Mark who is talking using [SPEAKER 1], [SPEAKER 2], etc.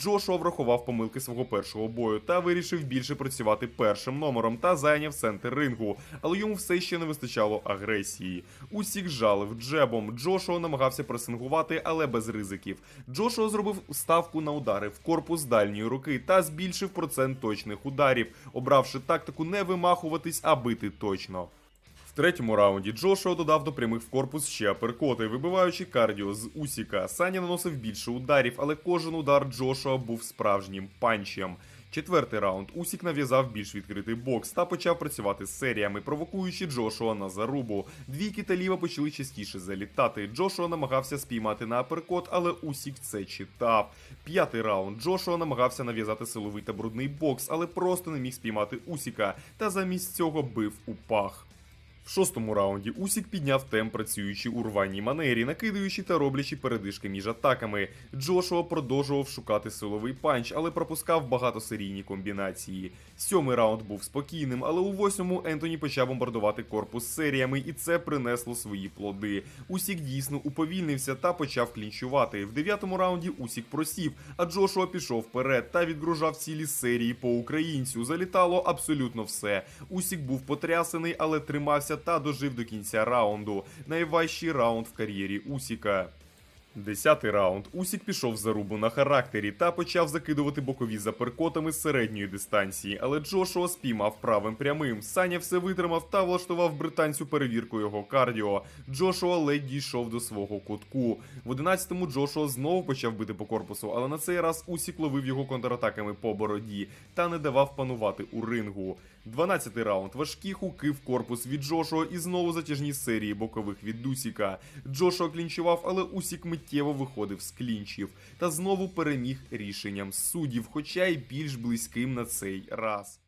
[SPEAKER 1] Джошуа врахував помилки свого першого бою та вирішив більше працювати першим номером та зайняв центр рингу, але йому все ще не вистачало агресії. Усік жалив джебом. Джошуа намагався пресингувати, але без ризиків. Джошуа зробив ставку на удари в корпус дальньої руки та збільшив процент точних ударів, обравши тактику не вимахуватись, а бити точно. Третьому раунді Джошуа додав до прямих в корпус ще аперкоти, вибиваючи кардіо з Усіка. Саня наносив більше ударів, але кожен удар Джошуа був справжнім панчем. Четвертий раунд Усік нав'язав більш відкритий бокс та почав працювати з серіями, провокуючи Джошуа на зарубу. Двійки та ліва почали частіше залітати. Джошуа намагався спіймати на аперкот, але Усік це читав. П'ятий раунд Джошуа намагався нав'язати силовий та брудний бокс, але просто не міг спіймати Усіка, та замість цього бив у пах. В шостому раунді Усік підняв темп, працюючи у рваній манері, накидаючи та роблячи передишки між атаками. Джошуа продовжував шукати силовий панч, але пропускав багатосерійні комбінації. Сьомий раунд був спокійним, але у восьмому Ентоні почав бомбардувати корпус серіями, і це принесло свої плоди. Усік дійсно уповільнився та почав клінчувати. В дев'ятому раунді Усік просів, а Джошуа пішов вперед та відгружав цілі серії по українцю. Залітало абсолютно все. Усік був потрясений, але тримався та дожив до кінця раунду. Найважчий раунд в кар'єрі Усіка. Десятий раунд. Усік пішов за рубу на характері та почав закидувати бокові за перкотами з середньої дистанції, але Джошуа спіймав правим прямим. Саня все витримав та влаштував британцю перевірку його кардіо. Джошуа ледь дійшов до свого кутку. В одинадцятому Джошуа знову почав бити по корпусу, але на цей раз Усік ловив його контратаками по бороді та не давав панувати у рингу. Дванадцятий раунд. Важкі хуки в корпус від Джошуа і знову затяжні серії бокових від Дусіка. Джошуа клінчував, але Усік миттєво виходив з клінчів та знову переміг рішенням суддів, хоча й більш близьким на цей раз.